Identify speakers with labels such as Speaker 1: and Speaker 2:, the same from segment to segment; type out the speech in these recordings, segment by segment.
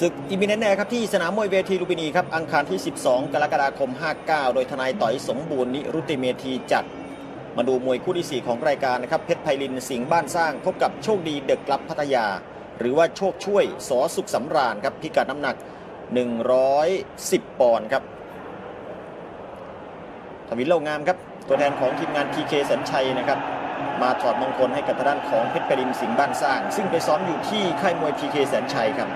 Speaker 1: ศึกอิมิเนนแนครับที่สนามมวยเวทีลุมพินีครับอังคารที่ 12 กรกฎาคม 59 โดยทนายต่อยสมบูรณ์นิรุติเมธีจัด มาดูมวยคู่ที่ 4 ของรายการนะครับเพชรไพลินสิงห์บ้านสร้าง พบกับโชคดีเด็กกลับพัทยา หรือว่าโชคช่วยสอสุขสำราญครับพิกัดน้ำหนัก 110 ปอนด์ครับทวินเล่างามครับตัวแทนของทีมงาน PK สัญชัยนะครับมาถอดมงคลให้กับทางด้านของเพชรไพลินสิงห์บ้านสร้าง ซึ่งไปซ้อมอยู่ที่ค่ายมวย PK แสนชัยครับ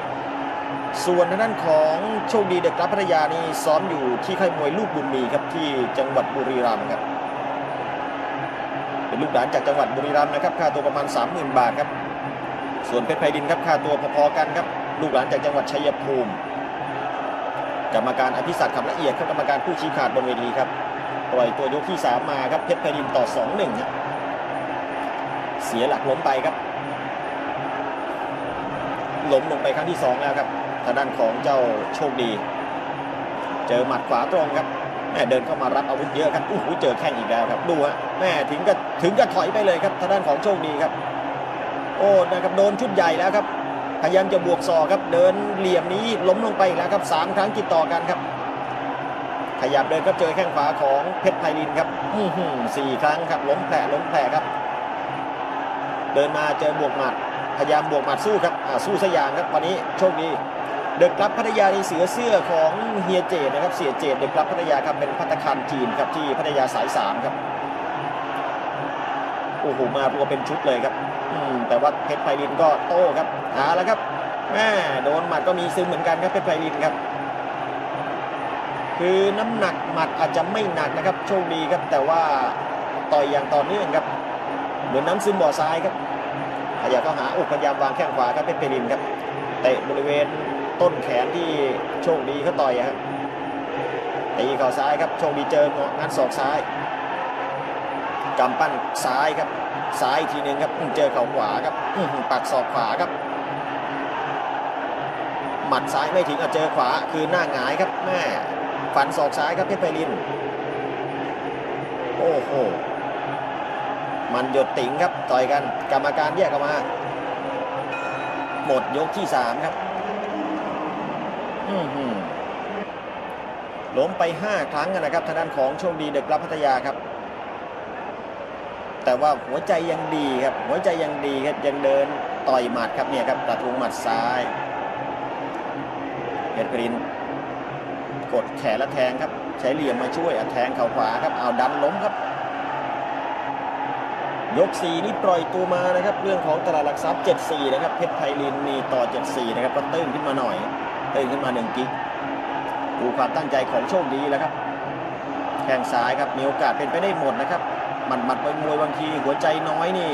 Speaker 1: ส่วนทางด้านของโชคดีเด็กรับพัทยานี่ซ้อมอยู่ที่ค่ายมวยลูกบุญมีครับที่จังหวัดบุรีรัมย์ครับ เป็นลูกหลานจากจังหวัดบุรีรัมย์นะครับค่าตัวประมาณ 30,000 บาทครับส่วนเพชรไพดินครับค่าตัวพอๆกันครับลูกหลานจากจังหวัดชัยภูมิกรรมการอภิศักดิ์คำละเอียดครับกรรมการผู้ชี้ขาดบนเวทีครับปล่อยตัวยกที่ 3 มาครับเพชรไพดินต่อ 2-1ครับเสียหลักล้มไปครับ ล้มลงไปครั้งที่ 2 แล้วครับทางด้านของเจ้าโชคดี เจอหมัดขวาตรงครับแม่เดินเข้ามารับอาวุธเยอะครับอู้หูเจอแข้งอีกแล้วครับดูฮะแม่ถึงกับถึงกับถอยไปเลยครับทางด้านของโชคดีครับ โอ้นะครับโดนชุดใหญ่แล้วครับพยายามจะบวกศอกครับ เดินเหลี่ยมนี้ล้มลงไปอีกแล้วครับสามครั้งติดต่อกันครับ ขยับเดินครับเจอแข้งขวาของเพชรไพลินครับอื้อหือสี่ครั้งครับล้มแผลล้มแผลครับ เดินมาเจอบวกหมัดพยายามบวกหมัดสู้ครับสู้สยางครับวันนี้โชคดีเด็กรับพัทยาในเสือเสื้อของเฮียเจดนะครับเสียเจดเด็กรับพัทยาครับเป็นพัตตาคารจีนครับที่พัทยาสายสามครับโอ้โหมารวมเป็นชุดเลยครับอืมแต่ว่าเพชรไพลินก็โต้ครับหาแล้วครับแม่โดนหมัดก็มีซึมเหมือนกันครับเพชรไพลินครับ คือน้ำหนักหมัดอาจจะไม่หนักนะครับโชคดีครับแต่ว่าต่อยอย่างต่อเนื่องครับ เหมือนน้ำซึมบ่อทรายครับพยายามเข้าหาอกพยายามวางแข้งขวาครับเพชรไพลินครับเตะบริเวณต้นแขนที่โชคดีเขาต่อยครับตีเข่าซ้ายครับโชคดีเจอเงาะงัดศอกซ้ายกำปั้นซ้ายครับซ้ายอีกทีหนึ่งครับเจอเข่าขวาครับปักศอกขวาครับ หมัดซ้ายไม่ถึงอะเจอขวาคือหน้าหงายครับแม่ฟันศอกซ้ายครับเพชรไพลินโอ้โห มันหยดติ๋งครับต่อยกันกรรมการแยกออกมา หมดยกที่3ครับหล้มไป5ครั้งนะครับทางด้านของโชคดีเด็กรับพัทยาครับ แต่ว่าหัวใจยังดีครับ หัวใจยังดีครับยังเดินต่อยหมัดครับเนี่ยครับกระทุงหมัดซ้ายเพชรกริน กดแขนและแทงครับ ใช้เหลี่ยมมาช่วยอแทงเข่าขวาครับเอาดันล้มครับ ยก 4 นี่ปล่อยตัวมานะครับ เรื่องของตลาดหลักทรัพย์ 74 นะครับ เพชรไพลินมีต่อ 74 นะครับก็ตื้นขึ้นมาหน่อย ตื้นขึ้นมา1กิกดูความตั้งใจของโชคดีแล้วครับ แข้งซ้ายครับมีโอกาสเป็นไปได้หมดนะครับหมัดหมัดมวยบางทีหัวใจน้อยนี่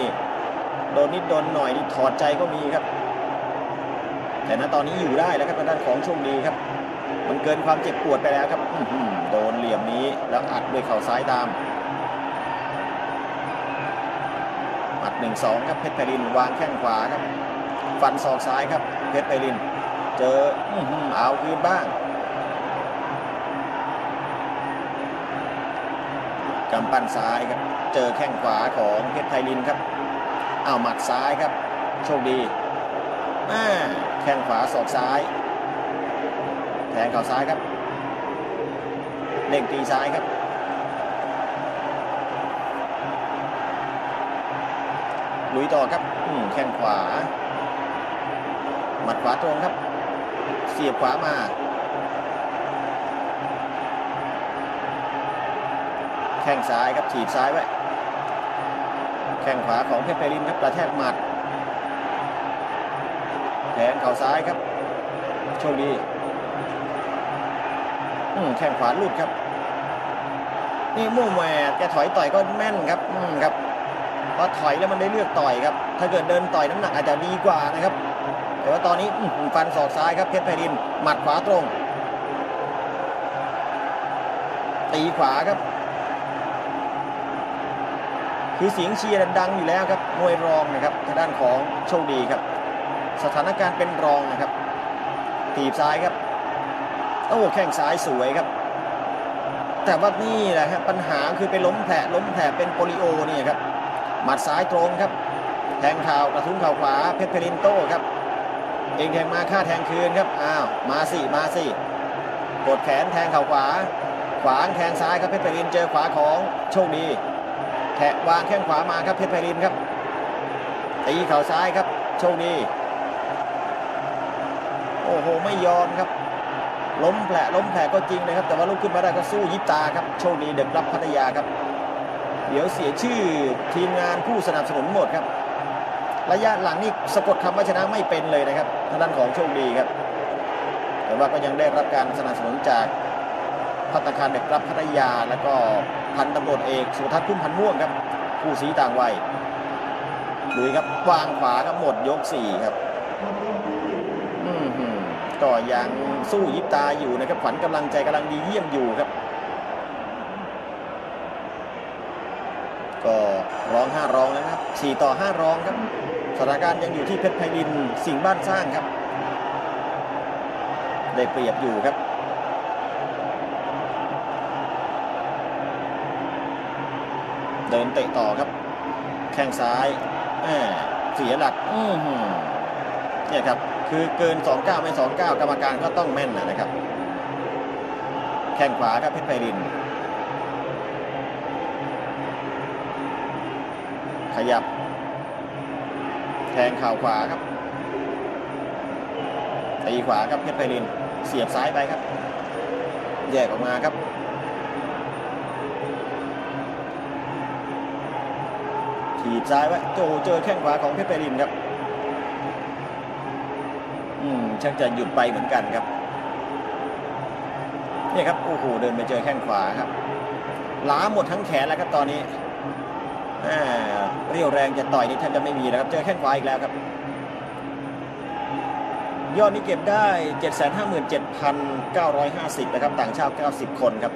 Speaker 1: โดนนิดโดนหน่อยนี่ถอดใจก็มีครับ แต่ณตอนนี้อยู่ได้แล้วครับทางด้านของโชคดีครับ มันเกินความเจ็บปวดไปแล้วครับโดนเหลี่ยมนี้แล้วอัดด้วยเข่าซ้ายตาม มัดหนึ่งสองครับเพชรไพลินวางแข้งขวาครับ ฟันศอกซ้ายครับเพชรไพลิน เจออื้อหือเอาคืนบ้างกำปั้นซ้ายครับ เจอแข้งขวาของเพชรไพลินครับเอาหมัดซ้ายครับ โชคดีอ่าแข้งขวาศอกซ้าย แทงเข่าซ้ายครับเด้งตีซ้ายครับ ลุยต่อครับแข้งขวา หมัดขวาตรงครับ เสียบขวามา แข้งซ้ายครับถีบซ้ายไว้ แข้งขวาของเพชรไพรินครับกระแทกหมัดแทงเข่าซ้ายครับ โชคดีอืแข้งขวาหลุดครับ นี่มุ่แหวกแกถอยต่อยก็แม่นครับ อืมครับ พอถอยแล้วมันได้เลือกต่อยครับ ถ้าเกิดเดินต่อยน้ำหนักอาจจะดีกว่านะครับ แต่ว่าตอนนี้ฟันศอกซ้ายครับเพชรไพรินหมัดขวาตรง ตีขวาครับ คือเสียงเชียร์ดังอยู่แล้วครับมวยรองนะครับทางด้านของโชคดีครับ สถานการณ์เป็นรองนะครับตีบซ้ายครับโอ้แข้งซ้ายสวยครับ แต่ว่านี่แหละครับปัญหาคือไปล้มแผลล้มแผลเป็นโปลิโอเนี่ยครับ หมัดซ้ายตรงครับ แทงเข่ากระทุ้งเข่าขวาเพชรเพลินโต้ครับ เองแทงมาค่าแทงคืนครับอ้าวมาสิมาสิกดแขนแทงเข่าขวา ขวางแทงซ้ายครับเพชรไพรินเจอขวาของโชคดีแทะวางแข้งขวามาครับเพชรไพรินครับตีเข่าซ้ายครับ โชคดีโอ้โหไม่ยอมครับ ล้มแผลล้มแผลก็จริงนะครับ แต่ว่าลุกขึ้นมาได้ก็สู้ยิบตาครับ โชคดีเด็กรับพัทยาครับ ดี๋ยวเสียชื่อทีมงานผู้สนับสนุนหมดครับ ระยะหลังนี่สะกดคำว่าชนะไม่เป็นเลยนะครับทางด้านของโชคดีครับ แต่ว่าก็ยังได้รับการสนับสนุนจากพัตตาคารเด็กรับพัทยา แล้วก็พันตำรวจเอกสุทัศน์พุ่มพันธ์ม่วงครับ ผู้สีต่างวัยดูครับวางขวาครับหมดยกสี่ครับอือหือก็ยังสู้ยิบตาอยู่นะครับขวัญกำลังใจกำลังดีเยี่ยมอยู่ครับ ก็ร้องห้าร้องแล้วนะครับสี่ต่อห้าร้องครับสถานการณ์ยังอยู่ที่เพชรไพลินสิงห์บ้านสร้างครับ ได้เปรียบอยู่ครับเดินเตะต่อครับ แข้งซ้ายแหม่เสียหลักเนี่ยครับ คือเกิน 29 ไม่ 29 กรรมการก็ต้องแม่นนะนะครับ แข้งขวาครับเพชรไพริน ขยับ แทงข่าวขวาครับตีขวาครับเพชรไพริน เสียบซ้ายไปครับ แยกออกมาครับ ถีบซ้ายไว้โจเจอแข้งขวาของเพชรไพรินครับ อืมช่างจะหยุดไปเหมือนกันครับนี่ครับโอ้โหเดินไปเจอแข้งขวาครับล้าหมดทั้งแขนแล้วครับตอนนี้ เรี่ยวแรงจะต่อยนี่แทบจะไม่มีแล้วครับ เจอแข้งขวาอีกแล้วครับ ยอดนี้เก็บได้ 757,950 นะครับ ต่างชาติ 90 คนครับ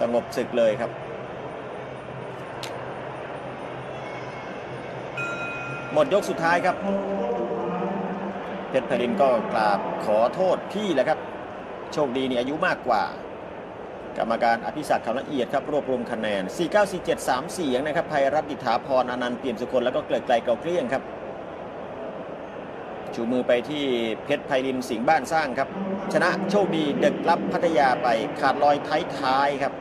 Speaker 1: สงบศึกเลยครับ หมดยกสุดท้ายครับ เพชรพรินก็กราบขอโทษพี่แหละครับ โชคดีนี่อายุมากกว่า กรรมการอภิศักดิ์คำละเอียดครับรวบรวมคะแนน 4947 3 เสียงนะครับภัยรัตน์ดิษฐาพรอนันต์เปี่ยมสุคนแล้วก็เกลิดไกลเกลาเกลี้ยงครับชูมือไปที่เพชรไพรินสิงห์บ้านสร้างครับ ชนะโชคดีเด็กรับพัทยาไปขาดลอยท้ายๆครับ